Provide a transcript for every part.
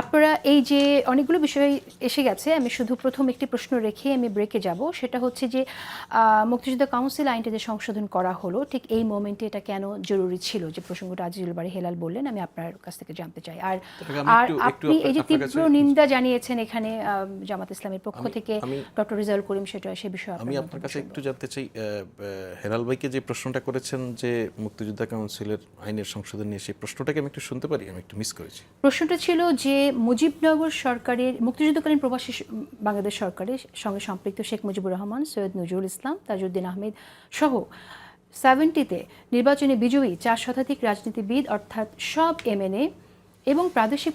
আপনারা এই যে অনেকগুলো বিষয় এসে গেছে আমি শুধু প্রথম একটি প্রশ্ন রেখে আমি ব্রেকে যাব। সেটা হচ্ছে যে মুক্তিযুদ্ধ কাউন্সিল আইনটি যে সংশোধন করা হলো ঠিক এই মোমেন্টে এটা কেন জরুরি ছিল? যে প্রসঙ্গটা আজিজুল বাড়ি হেলাল বললেন আমি আপনার কাছ থেকে জানতে চাই। আর আর আপনি এই যে তীব্র নিন্দা জানিয়েছেন এখানে জামাত ইসলামের পক্ষ থেকে ডক্টর রিজাউল করিম সেটা সে বিষয়ে আমি আপনার কাছে একটু জানতে চাই হেলাল ভাইকে যে প্রশ্নটা করেছেন যে মুক্তিযোদ্ধা কাউন্সিলের আইনের সংশোধন নিয়ে সেই প্রশ্নটাকে আমি একটু শুনতে পারি আমি একটু মিস করেছি। প্রশ্নটা ছিল যে মুজিবনগর সরকারের, মুক্তিযুদ্ধকালীন প্রবাসী বাংলাদেশ সরকারের সঙ্গে সম্পৃক্ত শেখ মুজিবুর রহমান, সৈয়দ নজরুল ইসলাম, তাজউদ্দিন আহমেদ সহ সেভেন্টিতে নির্বাচনে বিজয়ী চার শতাধিক রাজনীতিবিদ, অর্থাৎ সব এমএনএ এবং প্রাদেশিক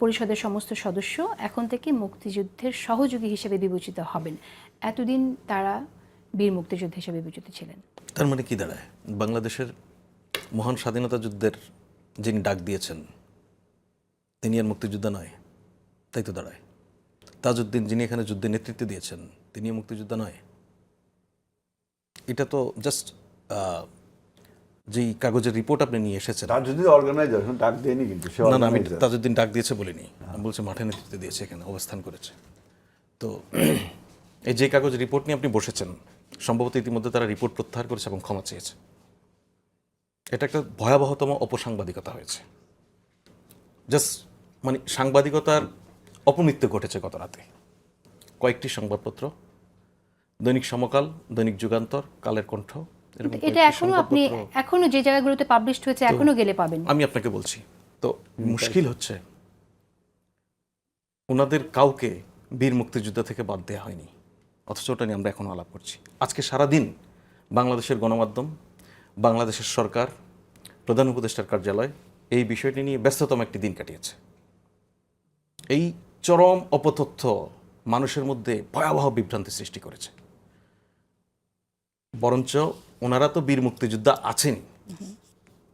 পরিষদের সমস্ত সদস্য এখন থেকে মুক্তিযুদ্ধের সহযোগী হিসেবে বিবেচিত হবেন। এতদিন তারা বীর মুক্তিযুদ্ধ হিসেবে বিবেচিত ছিলেন। তার মানে কি দাঁড়ায়? বাংলাদেশের মহান স্বাধীনতা যুদ্ধের যিনি ডাক দিয়েছেন তিনি আর মুক্তিযোদ্ধা নয় তাই তো দাঁড়ায়। তাজউদ্দিন যিনি এখানে যুদ্ধে নেতৃত্ব দিয়েছেন তিনিও মুক্তিযোদ্ধা নয়। এটা তো জাস্ট যেই কাগজের রিপোর্ট আপনি নিয়ে এসেছেন। যদি অর্গানাইজার ডাক দেয়নি কিন্তু না না আমি তাজউদ্দিন ডাক দিয়েছে বলিনি। আমি বলছি মাঠে নেতৃত্ব দিয়েছে এখানে অবস্থান করেছে। তো এই যে কাগজ রিপোর্ট নিয়ে আপনি বসেছেন সম্ভবত ইতিমধ্যে তারা রিপোর্ট প্রত্যাহার করেছে এবং ক্ষমা চেয়েছে। এটা একটা ভয়াবহতম অপসাংবাদিকতা হয়েছে। জাস্ট মানে সাংবাদিকতার অপমৃত্যু ঘটেছে গত রাতে। কয়েকটি সংবাদপত্র দৈনিক সমকাল দৈনিক যুগান্তর কালের কণ্ঠ এটা এখনও আপনি এখনও যে জায়গাগুলোতে পাবলিশড হয়েছে এখনও গেলে পাবেন। আমি আপনাকে বলছি তো মুশকিল হচ্ছে ওনাদের কাউকে বীর মুক্তিযোদ্ধা থেকে বাদ দেওয়া হয়নি অথচ ওটা নিয়ে আমরা এখন আলাপ করছি। আজকে সারাদিন বাংলাদেশের গণমাধ্যম বাংলাদেশের সরকার প্রধান উপদেষ্টার কার্যালয় এই বিষয়টি নিয়ে ব্যস্ততম একটি দিন কাটিয়েছে। এই চরম অপতথ্য মানুষের মধ্যে ভয়াবহ বিভ্রান্তি সৃষ্টি করেছে। বরঞ্চ ওনারা তো বীর মুক্তিযোদ্ধা আছেন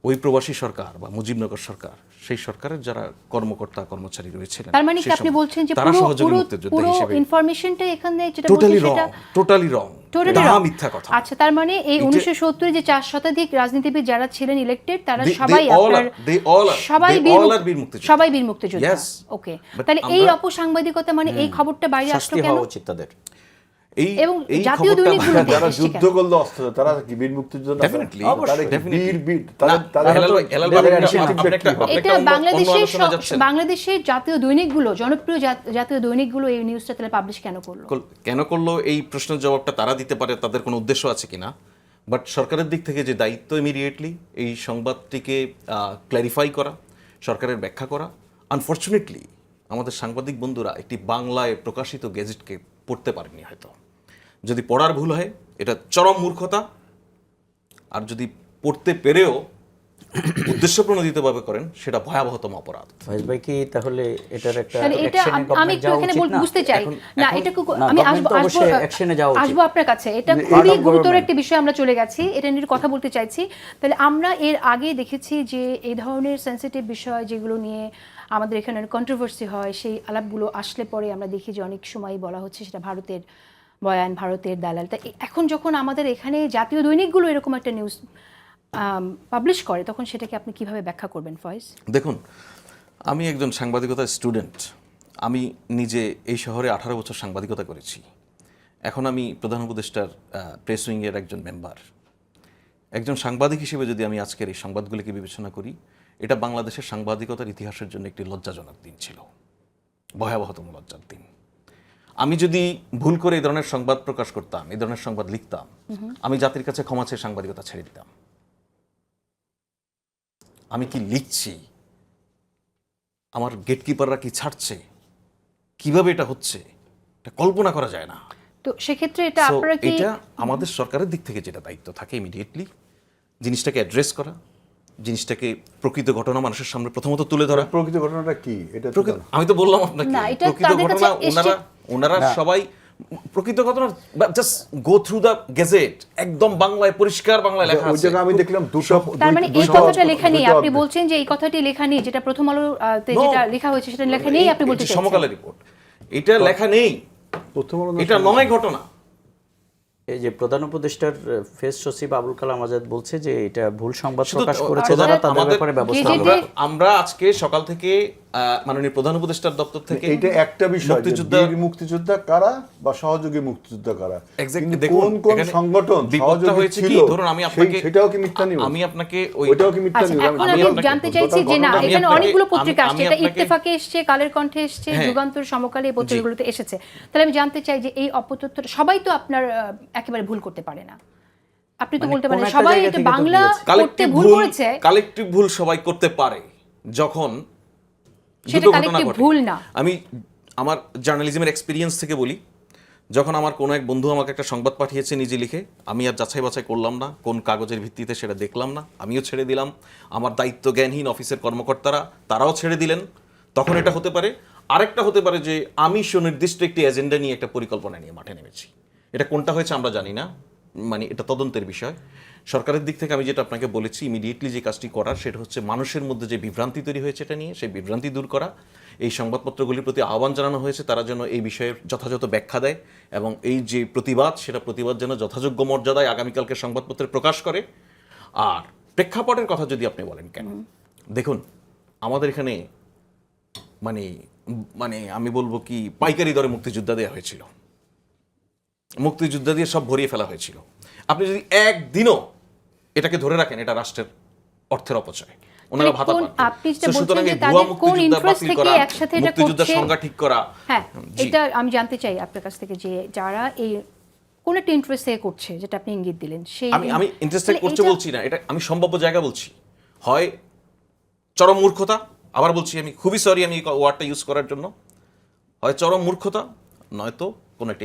ওই প্রবাসী সরকার বা মুজিবনগর সরকার সেই সরকারের যারা কর্মকর্তা কর্মচারী রয়েছিলেন তার মানে কি আপনি বলছেন যে পুরো সহযোগী পুরো মুক্তিযোদ্ধা হিসেবে ইনফরমেশনটা এখানে যেটা রং টোটালি রং টোটালি মিথ্যা কথা। আচ্ছা তার মানে এই উনিশশো সত্তরে যে চার শতাধিক রাজনীতিবিদ যারা ছিলেন ইলেক্টেড তারা সবাই আপনার সবাই বীর। সবাই বীর মুক্তিযোদ্ধা ওকে তাহলে এই অপসাংবাদিকতা মানে এই খবরটা বাইরে আসলো কেন? হওয়া উচিত তাদের। এই এবং এই জাতীয় খবরটা যারা যুদ্ধ কেন? করল অস্ত্র তারা কি বীর মুক্তিযোদ্ধা definitely. বীর বীর এটা বাংলাদেশের। বাংলাদেশের জাতীয় দৈনিকগুলো জনপ্রিয় জাতীয় দৈনিকগুলো এই নিউজটা তাহলে পাবলিশ কেন করল কেন করল এই প্রশ্নের জবাবটা তারা দিতে পারে তাদের কোনো উদ্দেশ্য আছে কিনা বাট সরকারের দিক থেকে যে দায়িত্ব ইমিডিয়েটলি এই সংবাদটিকে ক্ল্যারিফাই করা সরকারের ব্যাখ্যা করা আনফর্চুনেটলি আমাদের সাংবাদিক বন্ধুরা একটি বাংলায় প্রকাশিত গেজেটকে পড়তে পারেনি হয়তো। যদি পড়ার ভুল হয় এটা চরম মূর্খতা। আর যদি পড়তে পেরেও উদ্দেশ্য প্রণোদিতভাবে করেন সেটা ভয়াবহতম অপরাধ। ফয়েজ ভাই কি তাহলে এটার একটা এটা action এ আম- একটু এখানে বুঝতে চাই। না এটা আমি আসব আসব যাওয়া উচিত। আপনার কাছে। এটা খুবই গুরুতর। একটি বিষয় আমরা চলে গেছি। এটা নিয়ে কথা বলতে চাইছি। তাহলে আমরা এর আগে দেখেছি যে এই ধরনের সেন্সিটিভ বিষয় যেগুলো নিয়ে আমাদের এখানে কন্ট্রোভার্সি হয় সেই আলাপগুলো আসলে পরে আমরা দেখি যে অনেক সময় বলা হচ্ছে সেটা ভারতের বয়ান ভারতের দালাল। তা এখন যখন আমাদের এখানে জাতীয় দৈনিকগুলো এরকম একটা নিউজ পাবলিশ করে তখন সেটাকে আপনি কীভাবে ব্যাখ্যা করবেন ফয়েজ? দেখুন আমি একজন সাংবাদিকতার স্টুডেন্ট আমি নিজে এই শহরে আঠারো বছর সাংবাদিকতা করেছি। এখন আমি প্রধান উপদেষ্টার প্রেস উইংয়ের একজন মেম্বার একজন সাংবাদিক হিসেবে যদি আমি আজকের এই সংবাদগুলিকে বিবেচনা করি এটা বাংলাদেশের সাংবাদিকতার ইতিহাসের জন্য একটি লজ্জাজনক দিন ছিল। ভয়াবহতম লজ্জার দিন। আমি যদি ভুল করে এই ধরনের সংবাদ প্রকাশ করতাম এই ধরনের সংবাদ লিখতাম আমি জাতির কাছে ক্ষমা চেয়ে সাংবাদিকতা ছেড়ে দিতাম। আমি কি লিখছি? আমার গেটকিপাররা কি ছাড়ছে? কীভাবে এটা হচ্ছে? এটা কল্পনা করা যায় না। তো সেক্ষেত্রে এটা আপনারা কি এটা আমাদের সরকারের দিক থেকে যেটা দায়িত্ব থাকে ইমিডিয়েটলি জিনিসটাকে অ্যাড্রেস করা জিনিসটাকে প্রকৃত ঘটনা মানুষের সামনে প্রথমত তুলে ধরা। প্রকৃত ঘটনাটা কি? এটা আমি তো বললাম আপনাকে প্রকৃত ঘটনা ওনারা ওনারা সবাই প্রকৃত ঘটনা just go through the gazette একদম বাংলায় পরিষ্কার বাংলায় লেখা ওই আছে। আমি দেখলাম দুটো তার মানে এই কথাটা লেখা নেই। আপনি বলছেন যে এই কথাটি লেখা নেই যেটা প্রথম আলো আহ, তে No. যেটা লেখা হয়েছে সেটা লেখা নেই আপনি বলতে চাইছেন। সমকালের রিপোর্ট এটা লেখা নেই। প্রথম আলো এটা নয় ঘটনা। এই যে প্রধান উপদেষ্টার ফেস সচিব আবুল কালাম আজাদ বলছে যে এটা ভুল সংবাদ প্রকাশ করেছে যারা তাদের ব্যাপারে ব্যবস্থা আমরা আজকে সকাল থেকে মাননীয় প্রধান উপদেষ্টার দপ্তর থেকে এইটা একটা বিষয় মুক্তিযোদ্ধা বীর মুক্তিযোদ্ধা কারা বা সহযোগী মুক্তিযোদ্ধা কারা? কোন কোন সংগঠন সহযোগী হয়েছে কি, ধরুন আমি আপনাকে সেটাও কি মিথ্যা নিউজ আমি আপনাকে ওই ওইটাও কি মিথ্যা আচ্ছা নিউজ আমি আপনাকে- জানতে চাইছি যে না এখানে অনেকগুলো পত্রিকা আসছে এটা ইত্তেফাকে এসছে কালের কণ্ঠে এসছে হ্যাঁ। যুগান্তর সমকালে এই পত্রিকাগুলোতে এসেছে। তাহলে আমি জানতে চাই যে এই অপতথ্য সবাই তো আপনার আহ, একেবারে ভুল করতে পারে না। আপনি তো মানে বলতে পারেন সবাই এটা বাংলা করতে ভুল ভুল করেছে। কালেকটিভ ভুল সবাই করতে পারে। যখন সেটা ভুল না। আমি আমার জার্নালিজমের এক্সপিরিয়েন্স থেকে বলি যখন আমার কোনো এক বন্ধু আমাকে একটা সংবাদ পাঠিয়েছে নিজে লিখে আমি আর যাচাই বাছাই করলাম না কোন কাগজের ভিত্তিতে সেটা দেখলাম না আমিও ছেড়ে দিলাম আমার দায়িত্ব জ্ঞানহীন অফিসের কর্মকর্তারা তারাও ছেড়ে দিলেন তখন এটা হতে পারে। আরেকটা হতে পারে যে আমি সুনির্দিষ্ট একটি এজেন্ডা নিয়ে একটা পরিকল্পনা নিয়ে মাঠে নেমেছি। এটা কোনটা হয়েছে আমরা জানি না মানে এটা তদন্তের বিষয়। সরকারের দিক থেকে আমি যেটা আপনাকে বলেছি ইমিডিয়েটলি যে কাজটি করার সেটা হচ্ছে মানুষের মধ্যে যে বিভ্রান্তি তৈরি হয়েছে এটা নিয়ে সেই বিভ্রান্তি দূর করা। এই সংবাদপত্রগুলির প্রতি আহ্বান জানানো হয়েছে তারা যেন এই বিষয়ে যথাযথ ব্যাখ্যা দেয় এবং এই যে প্রতিবাদ সেটা প্রতিবাদ যেন যথাযোগ্য মর্যাদায় আগামীকালকে সংবাদপত্রে প্রকাশ করে। আর প্রেক্ষাপটের কথা যদি আপনি বলেন কেন? দেখুন আমাদের এখানে মানে মানে আমি বলব কি পাইকারি দরে মুক্তিযোদ্ধা দেওয়া হয়েছিল। মুক্তিযোদ্ধা দিয়ে সব ভরিয়ে ফেলা হয়েছিল। আপনি যদি একদিনও এটাকে ধরে রাখেন এটা রাষ্ট্রের অর্থের অপচয়। ওনারা মানে ভাতা করছে? সংখ্যা ঠিক করা হ্যাঁ এটা আমি জানতে চাই আপনার কাছ থেকে যে যারা এই কোন একটা ইন্টারেস্ট থেকে করছে যেটা আপনি ইঙ্গিত দিলেন সেই আমি তাহলে করতে বলছি না এটা আমি সম্ভাব্য জায়গা বলছি। হয় চরম মূর্খতা আবার বলছি আমি খুবই সরি আমি ওয়ার্ডটা ইউজ করার জন্য। হয় চরম মূর্খতা নয়তো কোনো একটা